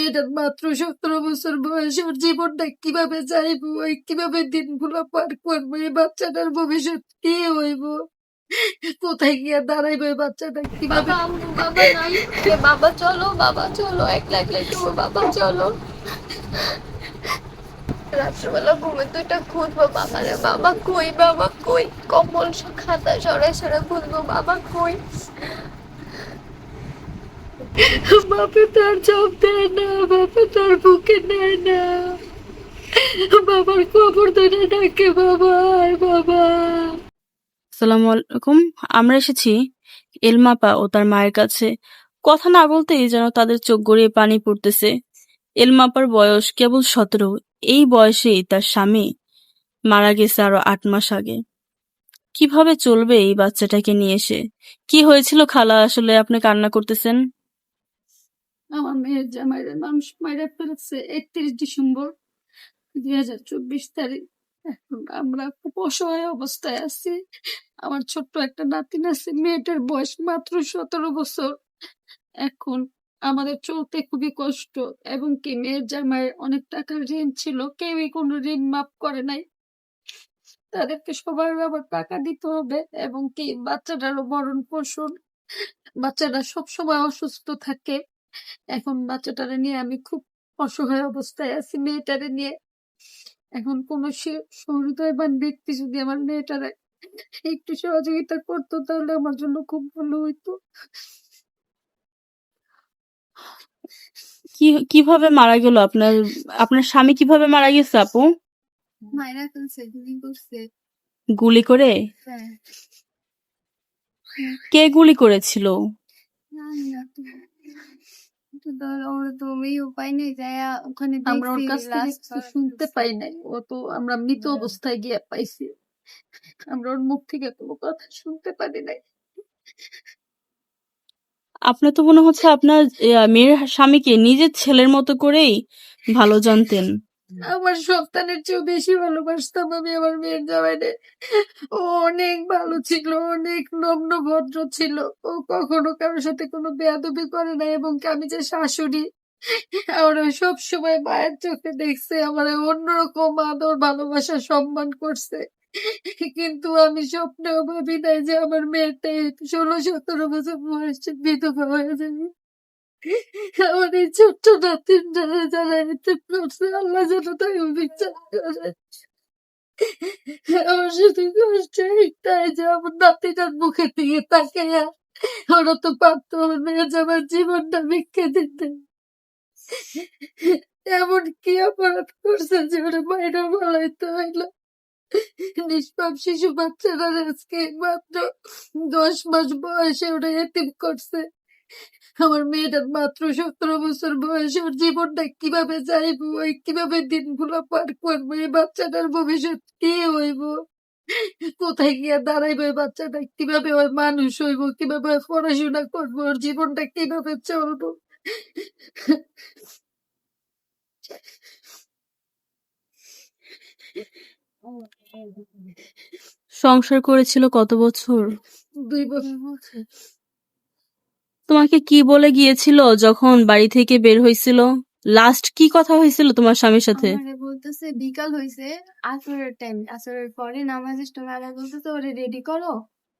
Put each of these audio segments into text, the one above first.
মেয়েটার মাত্র সতেরো বছর বয়স ওর জীবনটা কীভাবে যাইব? কীভাবে দিনগুলো পার করব? এই বাচ্চাটার ভবিষ্যৎ কি হইব? কোথায় গিয়ে দাঁড়াইবো বাচ্চাটা কীভাবে? বাবা চলো বাবা, চলো। একলা একলা একটু বাবা, চলো। রাত্রবেলা ঘুমে দুইটা খুঁজবো, বাবা রে, বাবা কই বাবা কই? কম্বল খাতা সরাই সরাই খুঁজবো, বাবা কই? বাপে তার জব দেয় না বাপে তার বুকে নেয় না। বাবার খবর ধরে ডাকে বাবা? আয় বাবা। আসসালামু আলাইকুম, আমরা এসেছি এলমাপা ও তার মায়ের কাছে। কথা না বলতেই যেন তাদের চোখ গড়িয়ে পানি পড়তেছে। এলমাপার বয়স কেবল সতেরো, এই বয়সেই তার স্বামী মারা গেছে আরও আট মাস আগে। কীভাবে চলবে এই বাচ্চাটাকে নিয়ে এসে? কি হয়েছিল খালা, আসলে আপনি কান্না করতেছেন? আমার মেয়ের জামাইয়ের মানুষ মাইরা ফেলেছে একত্রিশ ডিসেম্বর দুই হাজার চব্বিশ তারিখ। আমরা খুব অসহায় অবস্থায় আছি। আমার ছোট্ট একটা নাতিন আছে, মেয়েটার বয়স মাত্র সতেরো বছর। এখন আমাদের চলতে খুবই কষ্ট এবং কি মেয়ের জামাইয়ের অনেক টাকার ঋণ ছিল, কেউই কোনো ঋণ মাফ করে নাই। তাদেরকে সবার আবার টাকা দিতে হবে এবং কি বাচ্চাটারও ভরণ পোষণ বাচ্চাটা সবসময় অসুস্থ থাকে। এখন বাচ্চাটারে নিয়ে আমি খুব অসহায় অবস্থায় আছি মেয়েটারে নিয়ে। এখন কোন সহৃদয়বান ব্যক্তি যদি আমার মেয়েটারে একটু সহযোগিতা করতো তাহলে আমার জন্য খুব ভালো হইতো। কি কীভাবে মারা গেল আপনার আপনার স্বামী কীভাবে মারা গেছে আপু? মায়েরা ফেলছে গুলি করছে। গুলি করে? হ্যাঁ। কে গুলি করেছিল? জানি না তো তো ধর ওরা তো এই উপায় নেই যায় ওখানে আমরা ওর কাছ থেকে শুনতে পাই নাই। ও তো আমরা মৃত হ্যাঁ। অবস্থায় গিয়ে পাইছি। আমরা ওর মুখ থেকে কোনো কথা শুনতে পারি নাই। আপনার তো মনে হচ্ছে আপনার আহ, মেয়ের স্বামীকে নিজের ছেলের মতো করেই ভালো জানতেন। আমার সন্তানের চেয়েও বেশি ভালোবাসতাম আমি আমার মেয়ের জামাইনে ও অনেক ভালো ছিল, অনেক নম্র ভদ্র ছিল। ও কখনো কারোর সাথে কোনো বেয়াদবি করে না এবং আমি যে শাশুড়ি সব সময় মায়ের চোখে দেখছে, আমার অন্যরকম আদর, ভালোবাসা, সম্মান করছে। কিন্তু আমি স্বপ্নেও ভাবি নাই যে আমার মেয়েটা ষোলো, সতেরো বছর বয়সে বিধবা হয়ে যাবে। আমার এই ছোট্ট নাতিন যারা এতে করছে আল্লাহ যেন তাকে বিচার করে আমার শুধু কষ্ট যে আমার নাতিটার মুখের দিকে তাকাইয়া ওরা তো মেয়ে জীবনটা ভিক্ষে দিতে। এমন কি অপরাধ করছে যে ওরা বাইরে বলাইতে হইল। নিষ্পাপ শিশু বাচ্চারা আজকে মাত্র দশ মাস বয়সে ওরা এতিম করছে। আমার মেয়েটার মাত্র সতেরো বছর বয়স ওর জীবনটা কীভাবে যাইব ওই কীভাবে দিনগুলো পার করব এই বাচ্চাটার ভবিষ্যৎ কি হইব? কোথায় গিয়ে দাঁড়াইবো এই বাচ্চাটা? কীভাবে ওই মানুষ হইব? কীভাবে পড়াশোনা করব? ওর জীবনটা কীভাবে চলবো? সংসার করেছিল কত বছর। দুই বছর। তোমাকে কি বলে গিয়েছিল যখন বাড়ি থেকে বের হয়েছিল? লাস্ট কি কথা হয়েছিল তোমার স্বামীর সাথে? বলতেছে বিকাল হইছে আসরের টাইম আসরের পরে নামাজের সময় আগে বলতেছে ওরে রেডি করো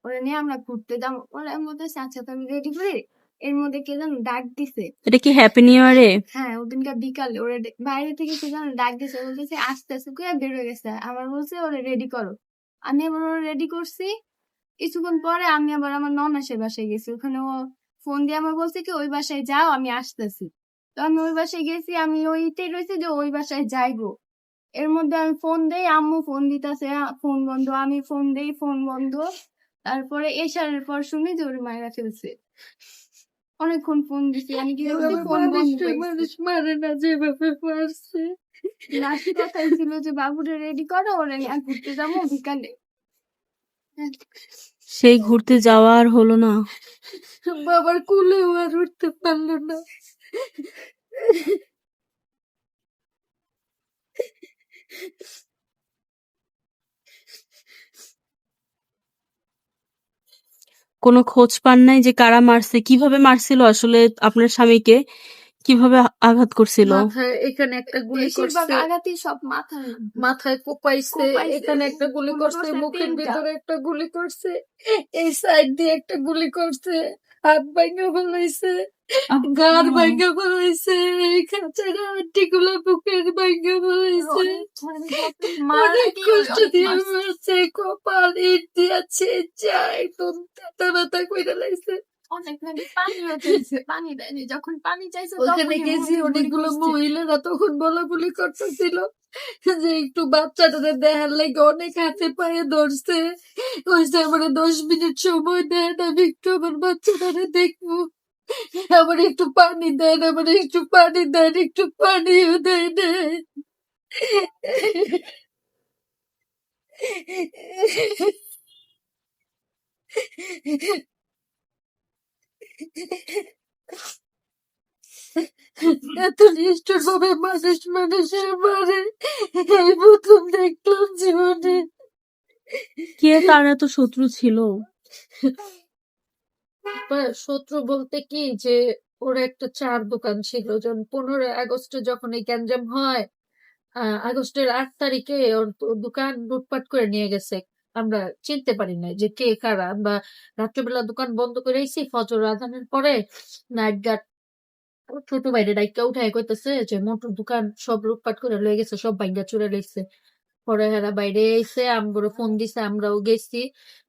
ওরে নিয়ে আমরা ঘুরতে যাব। ওরে বলতেছি আচ্ছা তো আমি রেডি করি? এর মধ্যে কে যেন ডাক দিছে। এটা কি হ্যাপি নিউ ইয়ারে হ্যাঁ ওদিনকার বিকালে ওরে বাইরে থেকে কে যেন ডাক দিছে বলতেছে আস্তে আস্তে করে বের হয়ে গেছে। আমার বলছে ওরে রেডি করো। আমি আবার ওরে রেডি করছি। কিছুক্ষণ পরে আমি আবার আমার ননাসের বাসায় গেছি। ওখানে ও ফোন দিয়ে আমার বলছে কি ওই বাসায় যাও আমি আসতেছি। তো আমি ওই বাসায় গেছি আমি ওইটাই রয়েছি যে ওই বাসায় যাইবো। এর মধ্যে আমি ফোন দেই আম্মু ফোন দিতেছে ফোন বন্ধ আমি ফোন দেই ফোন বন্ধ। তারপরে এসারের পর শুনি যে ওর মায়েরা ফেলছে। অনেকক্ষণ ফোন দিছি আমি কি ফোন বন্ধ মানুষ মারে না যেভাবে মারছে। লাস্ট কথাই ছিল যে বাবুরে রেডি করো ওরে নিয়ে ঘুরতে যাব বিকালে। সেই ঘুরতে যাওয়া আর হলো না। বাবার কুলেও আর উঠতে পারল না। কোনো খোঁজ পান নাই যে কারা মারছে? কীভাবে মারছিল আসলে আপনার স্বামীকে? কীভাবে আঘাত করছিল? মাথায় এখানে একটা গুলি করছে। আঘাতই সব মাথায়। মাথায় কোপাইছে এখানে একটা গুলি করছে মুখের ভিতরে একটা গুলি করছে এই সাইড দিয়ে একটা গুলি করছে হাত ভাঙ্গা ফেলাইছে গার ভাঙ্গা ফেলাইছে খাঁচার হাড্ডি গুলো বুকের ভাঙ্গা ফেলাইছে। অনেক কষ্ট দিয়ে মারছে কপাল ইট দিয়েছে যা একদম তেতা ব্যথা করে লাইছে। অনেক নাকি পানিও চাইছে পানি দেয়নি যখন পানি চাইছে ওখানে গেছি অনেকগুলো করছে। মহিলারা তখন বলাবলি করতেছিল যে একটু বাচ্চাটাদের দেখার লাগে অনেক হাতে পায়ে ধরছে কইছে আমার দশ মিনিট সময় দেন আমি একটু আমার বাচ্চাটারে দেখব আমার একটু পানি দেন আমার একটু পানি দেন একটু পানিও দেয় দেন এত নিষ্ঠুর ভাবে মানুষ মানুষের মারে এই প্রথম দেখলাম জীবনে। কে তার এত শত্রু ছিল? শত্রু বলতে কি? যে ওর একটা চার দোকান ছিল যখন পনেরো আগস্টে যখন এই গ্যাঞ্জাম হয় আগস্টের আট তারিখে ওর দোকান লুটপাট করে নিয়ে গেছে। আমরা চিনতে পারি না যে কে কারা। আমরা রাত্রেবেলা দোকান বন্ধ করে রেখেছি ফজর আধানের পরে নাইট গার্ড ছোট বাইরে ডাইকা উঠায় কইতেছে যে মোটর দোকান সব লুটপাট করে লয়ে গেছে, সব ভাঙ্গা চুরে লইছে। পরে হেরা বাইরে এসে আমগুলো ফোন দিছে আমরাও গেছি।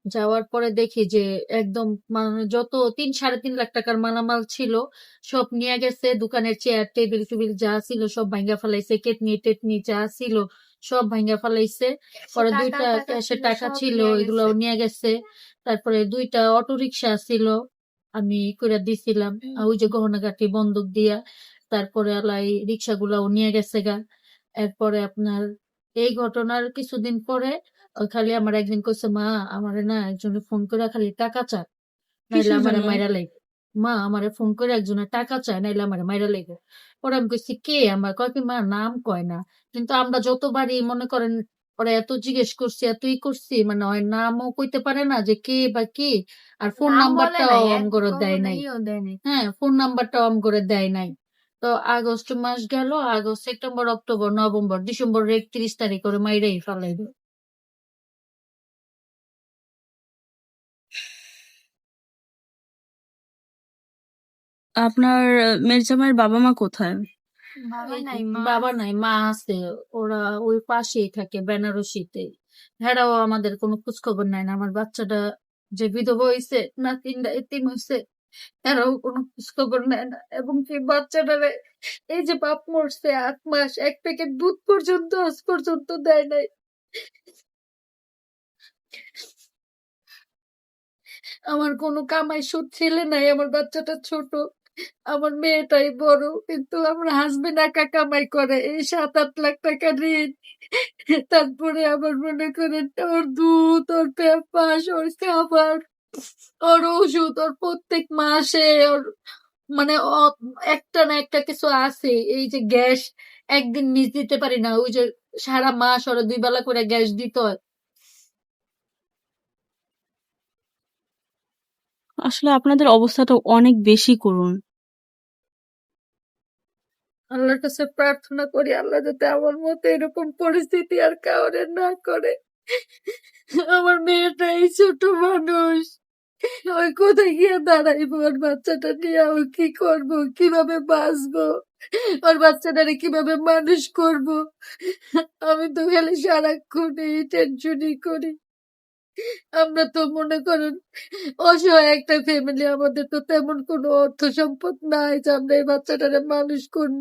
যাওয়ার পরে দেখি যে একদম মানে যত তিন সাড়ে তিন লাখ টাকার মালামাল ছিল সব নিয়ে গেছে দোকানের চেয়ার টেবিল টুবিল যা ছিল সব ভাঙ্গা ফেলাইছে কেটনি টেটনি যা ছিল সব ভাঙ্গা ফেলাইছে। পরে দুইটা টাকা ক্যাশে ছিল, টাকা ছিল নিয়ে এগুলো গেছে। নিয়ে গেছে। তারপরে দুইটা অটো রিক্সা ছিল আমি করে দিছিলাম ওই যে গহনাগাটি বন্দুক দিয়া। তারপরে আলাই রিক্সা গুলাও নিয়ে গেছে গা। এরপরে আপনার এই ঘটনার কিছুদিন পরে খালি আমার একদিন কইছে মা আমারে না একজনে ফোন করে খালি টাকা চায় নাইলে আমারে? মাইরা লাইবে। মা আমারে ফোন করে একজনের টাকা চায় নাইলে আমারে মাইরা লাইবে। পরে আমি কইছি কে আমার? কয় কি মা নাম কয় না। কিন্তু আমরা যতবারই মনে করেন ওরা এত জিজ্ঞেস করছি এতই করছি মানে ওই নামও কইতে পারে না যে কে বা কি আর ফোন নাম্বারটাও অন করে দেয় নাই। দেয় নাই। হ্যাঁ ফোন নাম্বারটাও অন করে দেয় নাই। তো আগস্ট মাস গেল August September October November December একত্রিশ তারিখ করে মাইরাই ফেলাই আপনার মেয়ের জামাইয়ের বাবা মা কোথায়? বাবা নাই মা বাবা নাই মা আছে। ওরা ওই পাশেই থাকে বেনারসিতে। হেরাও আমাদের কোনো খোঁজ খবর নাই না। আমার বাচ্চাটা যে বিধবা হয়েছে নাতিনটা এতিম হয়েছে এরাও কোনো খোঁজ খবর নেয় না। এবং কি বাচ্চাটারে এই যে বাপ মরছে আট মাস, এক প্যাকেট দুধ পর্যন্ত, আজ পর্যন্ত দেয় নাই। আমার কোনো কামাই সুদ ছেলে নাই, আমার বাচ্চাটা ছোট, আমার মেয়েটাই বড়, কিন্তু আমার হাজবেন্ড একা কামাই করে, এই সাত আট লাখ টাকা ঋণ। তারপরে আবার মনে করেন, ওর দুধ, ওর পেপাস ওর খাবার ওর ওষুধ ওর প্রত্যেক মাসে ওর মানে একটা না একটা কিছু আছে। এই যে গ্যাস একদিন মিস দিতে পারি না ওই যে সারা মাস ওরা দুই বেলা করে গ্যাস দিতে আসলে আপনাদের অবস্থাটা অনেক বেশি করুন। আল্লাহর কাছে প্রার্থনা করি আল্লাহ যাতে আমার মতো এরকম পরিস্থিতি আর কাউরে না করে। আমার মেয়েটা এই ছোট মানুষ। ওই কোথায় গিয়ে দাঁড়াইবো? ওর বাচ্চাটা নিয়ে আমি কি করব? কীভাবে বাঁচবো? ওর বাচ্চাটারে কীভাবে মানুষ করব? আমি তো খালি সারাক্ষণ এই টেনশনই করি। আমরা তো মনে করেন, অসহায় একটা ফ্যামিলি আমাদের তো তেমন কোনো অর্থ সম্পদ নাই যে আমরা এই বাচ্চাটারে মানুষ করব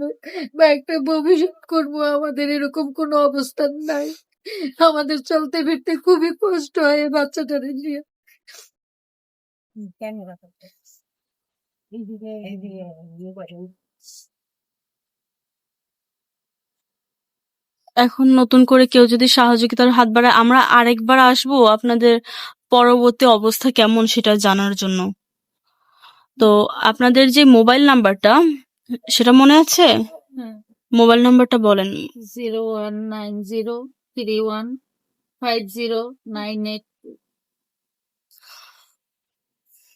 বা একটা ভবিষ্যৎ করব। আমাদের এরকম কোনো অবস্থান নাই। আমাদের চলতে ফিরতে খুবই কষ্ট হয় বাচ্চাটারে নিয়ে। এখন নতুন করে কেউ যদি সহযোগিতার হাত বাড়ায় আমরা আরেকবার আসব আপনাদের পরবর্তী অবস্থা কেমন সেটা জানার জন্য। তো আপনাদের যে মোবাইল নাম্বারটা সেটা মনে আছে? মোবাইল নাম্বারটা বলেন। Zero one nine zero three one five zero nine eight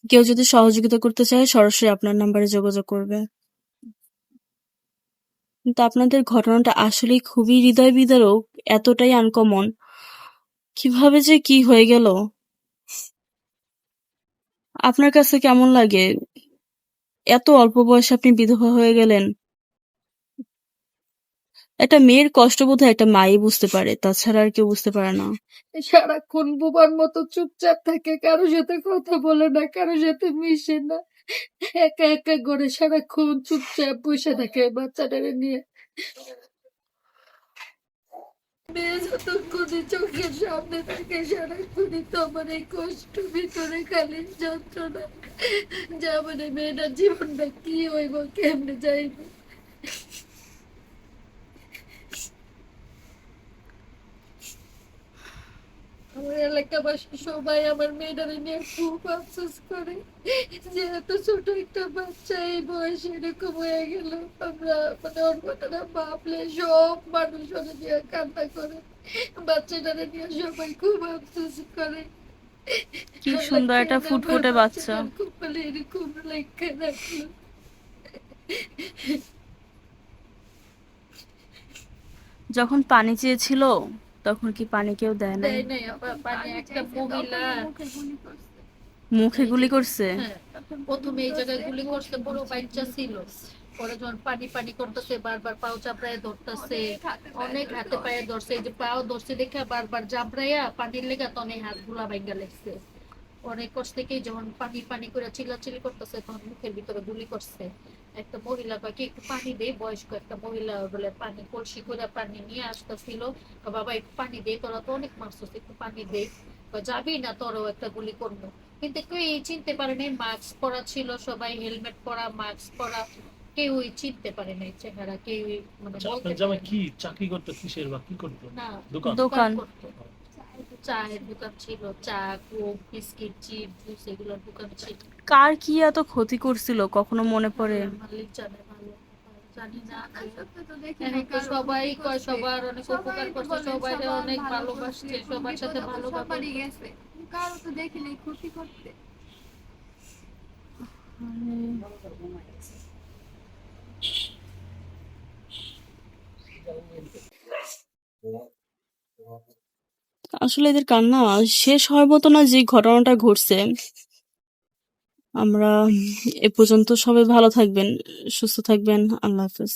কেউ যদি সহযোগিতা করতে চায়, সরাসরি আপনার নাম্বারে যোগাযোগ করবে। কিন্তু আপনাদের ঘটনাটা আসলেই খুবই হৃদয় বিদারক এতটাই আনকমন কীভাবে যে কি হয়ে গেল? আপনার কাছে কেমন লাগে? এত অল্প বয়সে আপনি বিধবা হয়ে গেলেন। একটা মেয়ের কষ্ট বোধহয় একটা মাই বুঝতে পারে, তাছাড়া আর কেউ বুঝতে পারে না। সারাক্ষণ বোবার মতো চুপচাপ থাকে কারোর সাথে কথা বলে না কারোর সাথে মিশে না। একা একা করে সারাক্ষণ চুপচাপ বসে থাকে বাচ্চাটারে নিয়ে। মেয়ে যতক্ষণে চোখের সামনে থাকে, সারাক্ষণই তো এই কষ্ট, ভিতরে খালি যন্ত্রণা। যা মানে মেয়েটার জীবনটা কি হইব, কেমনে যাইব আমার এলাকাবাসী সবাই আমার মেয়েটারে নিয়ে খুব আফসোস করে। যে এত ছোট একটা বাচ্চা এই বয়সে এরকম হয়ে গেল আমরা মানে ওর কথাটা ভাবলে সব মানুষ ওরে নিয়ে কান্না করে। বাচ্চাটারে নিয়ে সবাই খুব আফসোস করে। কি সুন্দর একটা ফুটফুটে বাচ্চা। বাচ্চাটার কপালে এরকম লেখা রাখল। যখন পানি চেয়েছিল তখন কি পানি কেউ দেয় না মুখে গুলি করছে? হ্যাঁ, প্রথমে এই জায়গায় গুলি করতে বড় বাচ্চা ছিল। পরে যখন পানি পানি করতেছে বারবার পাও চাপড়ায় ধরতেছে অনেক হাতে পায়ে ধরছে এই যে পাও ধরছে দেখে বারবার চাপড়াইয়া পানির লেগা তখন হাতগুলা ভাঙ্গা লেগছে। অনেক কষ্ট থেকেই যখন পানি পানি করে চিল্লাচিল্লি করতেছে তখন মুখের ভিতরে গুলি করছে। একটা মহিলা কয় কি একটু পানি দে বয়স্ক একটা মহিলা বলে পানি কলসি করে পানি নিয়ে আসতেছিল। বাবা একটু পানি দে তোরা তো অনেক মারছিস একটু পানি দে। যাবি না তোরও একটা গুলি করব। কিন্তু কেউ এই চিনতে পারে নাই মাস্ক পরা ছিল সবাই হেলমেট পরা মাস্ক পরা। কেউই চিনতে পারে নাই চেহারা কেউই মানে আচ্ছা, কি চাকরি করতো কিসের বা কি করতো? না দোকান দোকান। করতো। চায়ের দোকান ছিল চা কোক বিস্কিট চিপ জুস এগুলোর দোকান ছিল। কার কি এত ক্ষতি করছিল কখনো মনে পড়ে? মালিক জানে ভালো। জানি না। সবাই কয় সবার অনেক উপকার করছে সবাই অনেক ভালোবাসছে সবার সাথে ভালোভাবে সবারই গেছে। কারও তো দেখিনি ক্ষতি করতে। আসলে এদের কান্না শেষ হওয়ার মতো না যে ঘটনাটা ঘটছে। আমরা এ পর্যন্ত সবাই ভালো থাকবেন, সুস্থ থাকবেন। আল্লাহ হাফেজ।